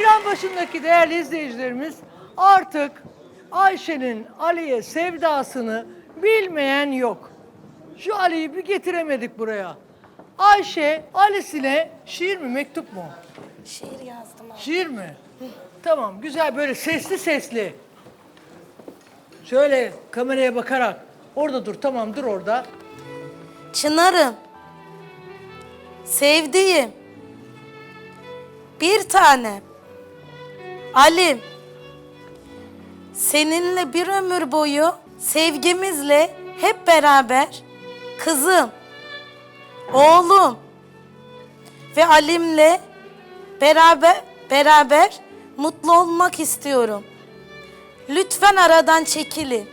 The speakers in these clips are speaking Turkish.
Ekran başındaki değerli izleyicilerimiz artık Ayşe'nin Ali'ye sevdasını bilmeyen yok. Şu Ali'yi bir getiremedik buraya. Ayşe Ali'sine şiir mi mektup mu? Şiir yazdım abi. Şiir mi? Tamam güzel böyle sesli sesli. Şöyle kameraya bakarak. Orada dur tamam dur orada. Çınarım. Sevdiğim. Bir tane. Alim. Seninle bir ömür boyu sevgimizle hep beraber kızım, oğlum ve Alim'le beraber beraber mutlu olmak istiyorum. Lütfen aradan çekilin.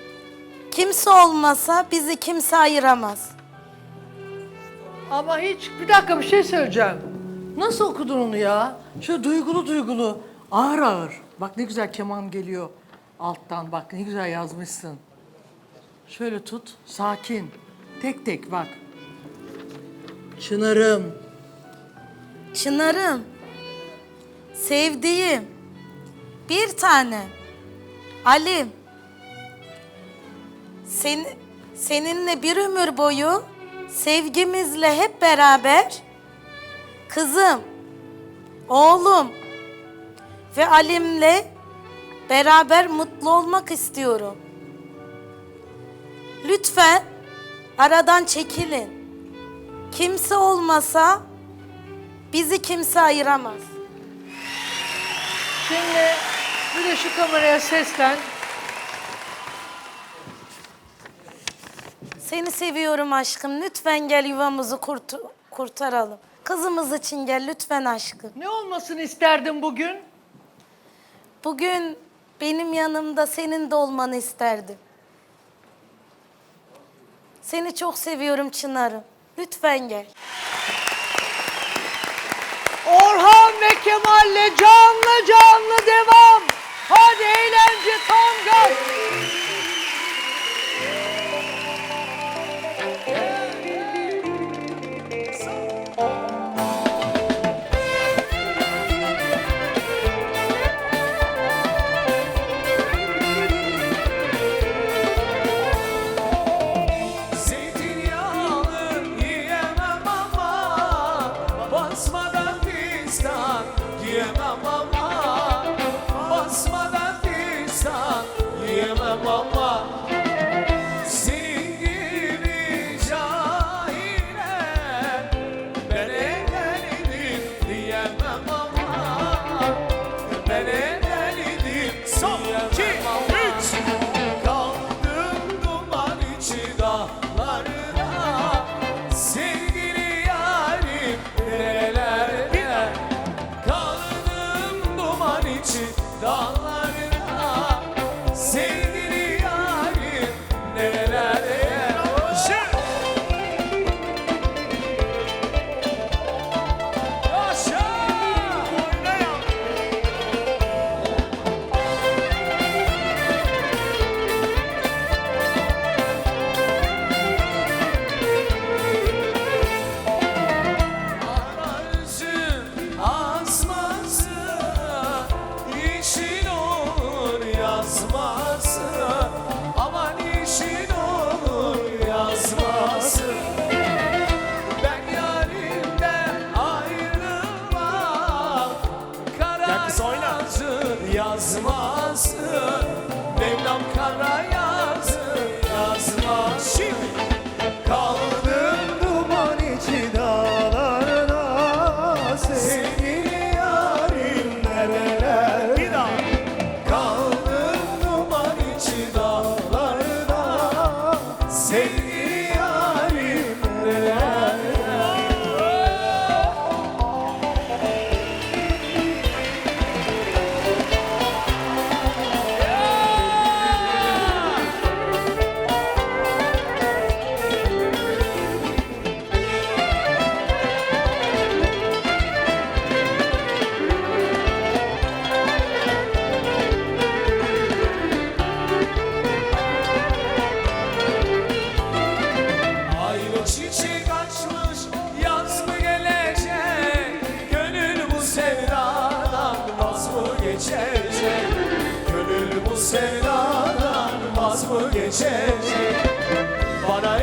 Kimse olmasa bizi kimse ayıramaz. Ama hiç bir dakika bir şey söyleyeceğim. Nasıl okudun onu ya? Şöyle duygulu duygulu. Ağır ağır. Bak ne güzel keman geliyor alttan. Bak ne güzel yazmışsın. Şöyle tut. Sakin. Tek tek bak. Çınarım. Çınarım, sevdiğim, bir tane, Alim. Sen, seninle bir ömür boyu sevgimizle hep beraber kızım, oğlum ve Alim'le beraber mutlu olmak istiyorum. Lütfen aradan çekilin. Kimse olmasa Bizi kimse ayıramaz. Şimdi bir de şu kameraya seslen. Seni seviyorum aşkım. Lütfen gel yuvamızı kurt kurtaralım. Kızımız için gel lütfen aşkım. Ne olmasını isterdin bugün? Bugün benim yanımda senin de olmanı isterdim. Seni çok seviyorum Çınar'ım. Lütfen gel. Orhan ve Kemal'le canlı canlı devam. Hadi eğlence tam gaz. Yiyemem ama Senin gibi cahile Ben evlendim diyemem ama Ben evlendim Son iki, üç. Kaldım duman içi dağlarına. Sevgili yarim nerelerde? Kaldım duman içi dağlarına yazması Aman işin olur yazması. Ben yarimden ayrılmam Kara yazın yazması geçecek? Gönül bu sevdadan vaz mı geçecek? Bana